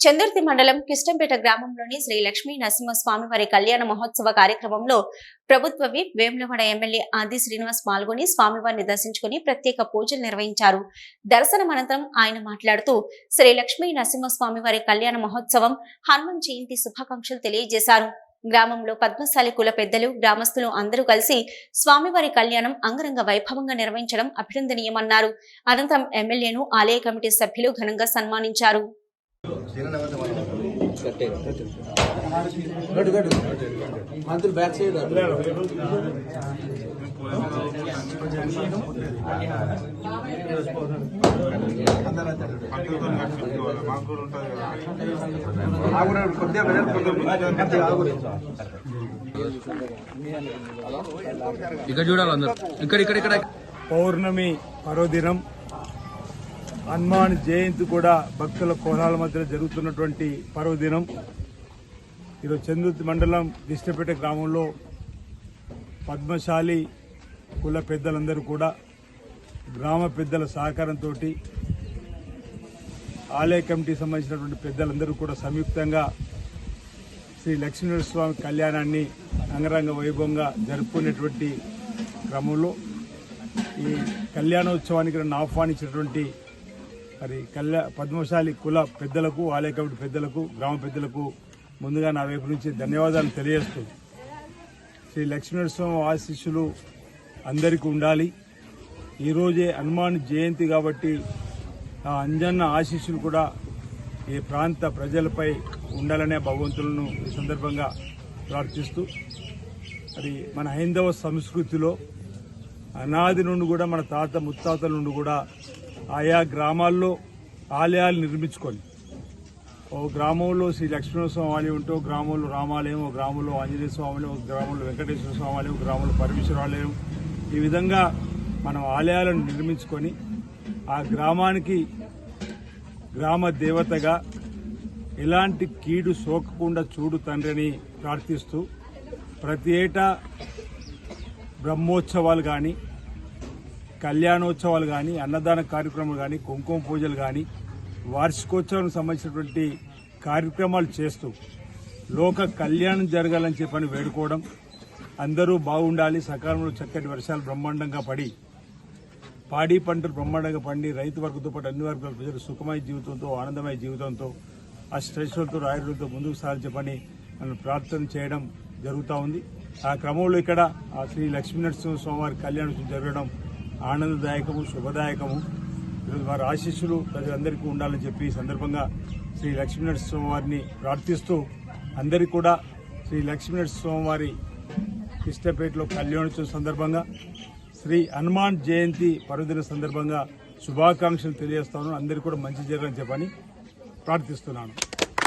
చందుర్తి మండలం కిష్టంపేట గ్రామంలోని శ్రీ లక్ష్మీ నరసింహస్వామి వారి కళ్యాణ మహోత్సవ కార్యక్రమంలో ప్రభుత్వ విప్ వేములవాడ ఎమ్మెల్యే ఆది శ్రీనివాస్ పాల్గొని స్వామివారిని దర్శించుకుని ప్రత్యేక పూజలు నిర్వహించారు. దర్శనం అనంతరం ఆయన మాట్లాడుతూ శ్రీ లక్ష్మీ నరసింహస్వామి వారి కళ్యాణ మహోత్సవం హనుమన్ జయంతి శుభాకాంక్షలు తెలియజేశారు. గ్రామంలో పద్మశాలి కుల పెద్దలు గ్రామస్తులు అందరూ కలిసి స్వామివారి కళ్యాణం అంగరంగ వైభవంగా నిర్వహించడం అభినందనీయమన్నారు. అనంతరం ఎమ్మెల్యేను ఆలయ కమిటీ సభ్యులు ఘనంగా సన్మానించారు. గడు గడు మంత్రులు బ్యాక్ సైడ్ ఇక్కడ చూడాలి అందరు. ఇక్కడ ఇక్కడ ఇక్కడ. పౌర్ణమి పర్వదినం హనుమాన్ జయంతి కూడా భక్తుల కోలాల మధ్య జరుగుతున్నటువంటి పర్వదినం. ఈరోజు చందుర్తి మండలం దిష్టపేట గ్రామంలో పద్మశాలి కుల పెద్దలందరూ కూడా గ్రామ పెద్దల సహకారంతో ఆలయ కమిటీకి సంబంధించినటువంటి పెద్దలందరూ కూడా సంయుక్తంగా శ్రీ లక్ష్మీనరస్వామి కళ్యాణాన్ని అంగరంగ వైభవంగా జరుపుకునేటువంటి క్రమంలో ఈ కళ్యాణోత్సవానికి నన్ను ఆహ్వానించినటువంటి మరి కళ్యా పద్మశాలి కుల పెద్దలకు ఆలయ కమిటీ పెద్దలకు గ్రామ పెద్దలకు ముందుగా నా వైపు నుంచి ధన్యవాదాలు తెలియజేస్తూ శ్రీ లక్ష్మీనరసింహ ఆశీస్సులు అందరికీ ఉండాలి. ఈరోజే హనుమాన్ జయంతి కాబట్టి ఆ అంజన్న ఆశీస్సులు కూడా ఈ ప్రాంత ప్రజలపై ఉండాలనే భగవంతులను ఈ సందర్భంగా ప్రార్థిస్తూ మరి మన హైందవ సంస్కృతిలో అనాది నుండి కూడా మన తాత ముత్తాతల నుండి కూడా ఆయా గ్రామాల్లో ఆలయాలు నిర్మించుకొని. ఓ గ్రామంలో శ్రీ లక్ష్మీనరస్వామి ఆలయం ఉంటే ఓ గ్రామంలో రామాలయం ఒక గ్రామంలో ఆంజనేయ స్వామి ఒక గ్రామంలో వెంకటేశ్వర స్వామి ఆలయం ఒక గ్రామంలో పరమేశ్వర ఆలయం. ఈ విధంగా మనం ఆలయాలను నిర్మించుకొని ఆ గ్రామానికి గ్రామ దేవతగా ఎలాంటి కీడు సోకకుండా చూడు తండ్రిని ప్రార్థిస్తూ ప్రతి ఏటా బ్రహ్మోత్సవాలు కానీ కళ్యాణోత్సవాలు కానీ అన్నదాన కార్యక్రమాలు కానీ కుంకుమ పూజలు కానీ వార్షికోత్సవానికి సంబంధించినటువంటి కార్యక్రమాలు చేస్తూ లోక కళ్యాణం జరగాలని చెప్పని వేడుకోవడం అందరూ బాగుండాలి సకాలంలో చక్కటి వర్షాలు బ్రహ్మాండంగా పడి పాడి పంటలు బ్రహ్మాండంగా పండి రైతు వర్గంతో పాటు అన్ని వర్గాల ప్రజలు సుఖమయ జీవితంతో ఆనందమయ జీవితంతో ఆ స్ట్రెస్లతో రాయులతో ముందుకు సాగించే పని మనం ప్రార్థన చేయడం జరుగుతూ ఉంది. ఆ క్రమంలో ఇక్కడ ఆ శ్రీ లక్ష్మీనరసింహ స్వామివారి కళ్యాణం జరగడం ఆనందదాయకము శుభదాయకము. ఈరోజు వారి ఆశీస్సులు ప్రజలందరికీ ఉండాలని చెప్పి ఈ సందర్భంగా శ్రీ లక్ష్మీనరసింహ వారిని ప్రార్థిస్తూ అందరికీ కూడా శ్రీ లక్ష్మీనరసింహ వారి కృష్ణపేటలో కళ్యాణోత్సవం సందర్భంగా శ్రీ హనుమాన్ జయంతి పర్వదిన సందర్భంగా శుభాకాంక్షలు తెలియజేస్తాను. అందరికీ కూడా మంచి జరగని చెప్పని ప్రార్థిస్తున్నాను.